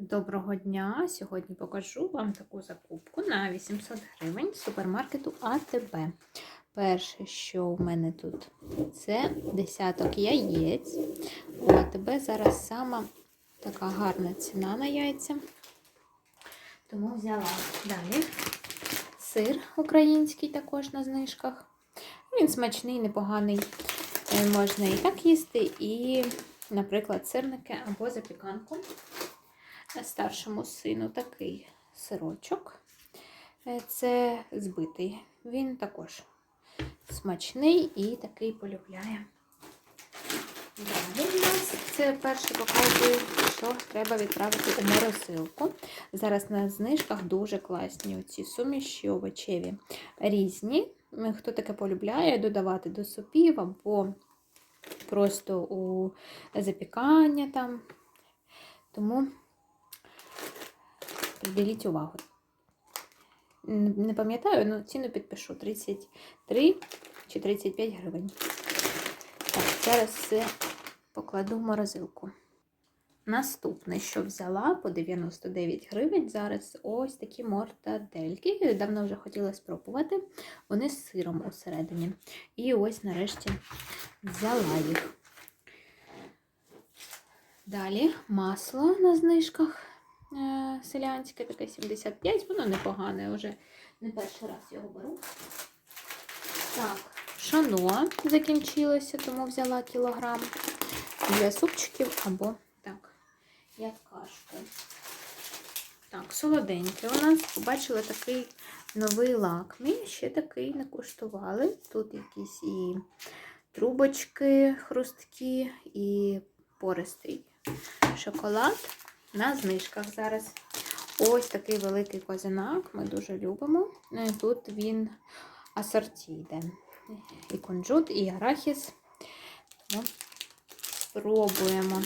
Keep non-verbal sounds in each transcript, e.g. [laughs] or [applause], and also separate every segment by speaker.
Speaker 1: Доброго дня! Сьогодні покажу вам таку закупку на 800 гривень з супермаркету АТБ. Перше, що в мене тут, це десяток яєць. У АТБ зараз сама така гарна ціна на яйця. Тому взяла далі сир український також на знижках. Він смачний, непоганий. Е, Можна і так їсти, і, наприклад, сирники або запіканку старшому сину такий сирочок. Е, Це збитий. Він також смачний і такий полюбляє. Далі в нас це перше показую, що треба відправити у морозилку. Зараз на знижках дуже класні оці суміші овочеві різні. Хто таке полюбляє, додавати до супів або просто у запікання там. Тому приділіть увагу. Не пам'ятаю, але ціну підпишу 33 чи 35 гривень. Так, зараз все покладу в морозилку. Наступне, що взяла по 99 гривень, зараз ось такі мортадельки. Давно вже хотіла спробувати. Вони з сиром усередині. І ось нарешті взяла їх. Далі масло на знижках селянське, таке 75, воно непогане, вже не перший раз його беру. Так, шано закінчилося, тому взяла кілограм для супчиків або так, як кашку. Так, солоденьке у нас. Побачили такий новий лак. Ми ще такий не куштували. Тут якісь і трубочки хрусткі, і пористий шоколад на знижках зараз. Ось такий великий козинак, ми дуже любимо. Е, Тут він асорті йде. І кунжут, і арахіс. Тому спробуємо.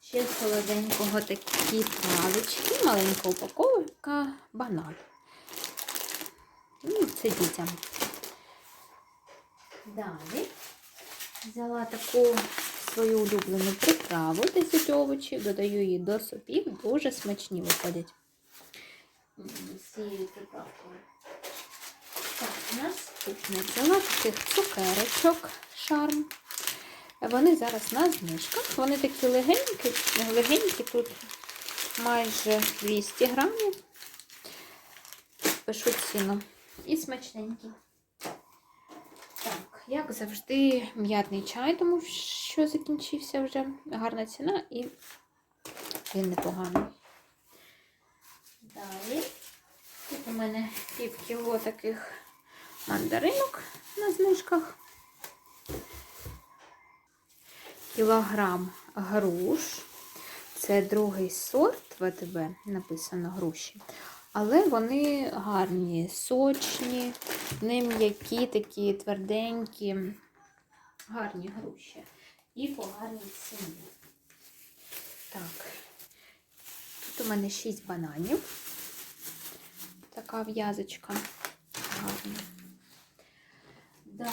Speaker 1: Ще з солоденького такі палички, маленька упаковка, банан. Ну, Це дітям. Далі взяла таку свою улюблену приправу 10 овочів, додаю її до супів, дуже смачні виходять. З цією приправкою. Так, наступне взяла таких цукерочок шарм. Вони зараз на знижках. Вони такі легенькі, легенькі тут майже 200 грамів. Пишу ціну. І смачненькі. Так, як завжди, м'ятний чай, тому що закінчився вже гарна ціна і він непоганий. Далі. Тут у мене пів кіло таких мандаринок на знижках. Кілограм груш. Це другий сорт ВТБ, написано груші. Але вони гарні, сочні, не м'які, такі тверденькі, гарні груші. І по гарній. Так, тут у мене 6 бананів. Така в'язочка. Гарна. Далі,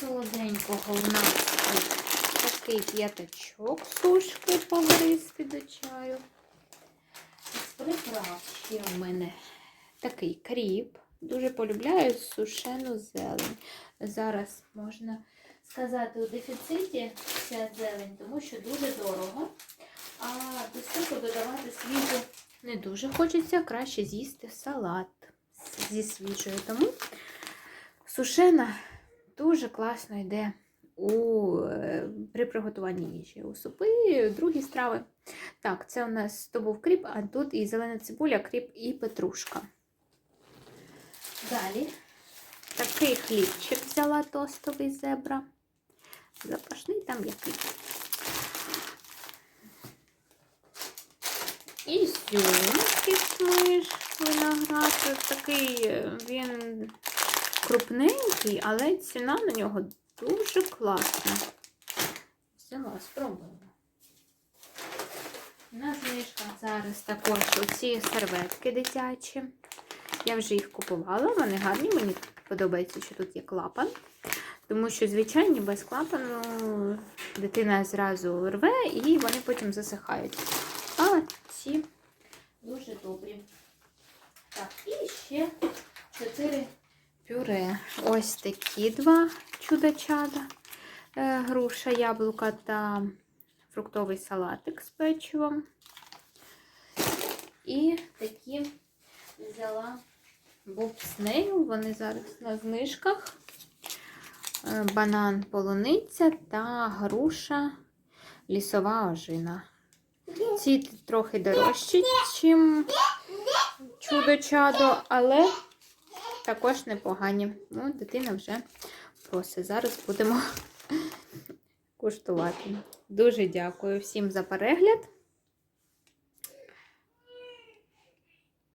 Speaker 1: солоденького у нас такий п'ятачок сушки погристи до чаю. З приправ ще у мене такий кріп. Дуже полюбляю сушену зелень. Зараз можна сказати, у дефіциті ця зелень, тому що дуже дорого. А до супу додавати свіжу не дуже хочеться, краще з'їсти салат зі свіжою. Тому сушена дуже класно йде у, е, при приготуванні їжі. У супи, другі страви. Так, це у нас то був кріп, а тут і зелена цибуля, кріп і петрушка. Далі такий хлібчик взяла тостовий зебра. Запашний там який. І сьомки смиш виноград. Ось такий е, він крупненький, але ціна на нього дуже класна. Взяла, спробуємо. На знижках зараз також оці серветки дитячі. Я вже їх купувала, вони гарні, мені подобається, що тут є клапан. Тому що звичайні без клапану дитина зразу рве і вони потім засихають. А ці дуже добрі. Так, і ще чотири пюре. Ось такі два чудо-чада, е, груша, яблука та фруктовий салатик з печивом. І такі взяла бобснею, вони зараз на знижках. Е, Банан полуниця та груша лісова ожина. Ці трохи дорожчі, ніж чудо-чадо, але також непогані. Ну, дитина вже просить. Зараз будемо [laughs] куштувати. Дуже дякую всім за перегляд.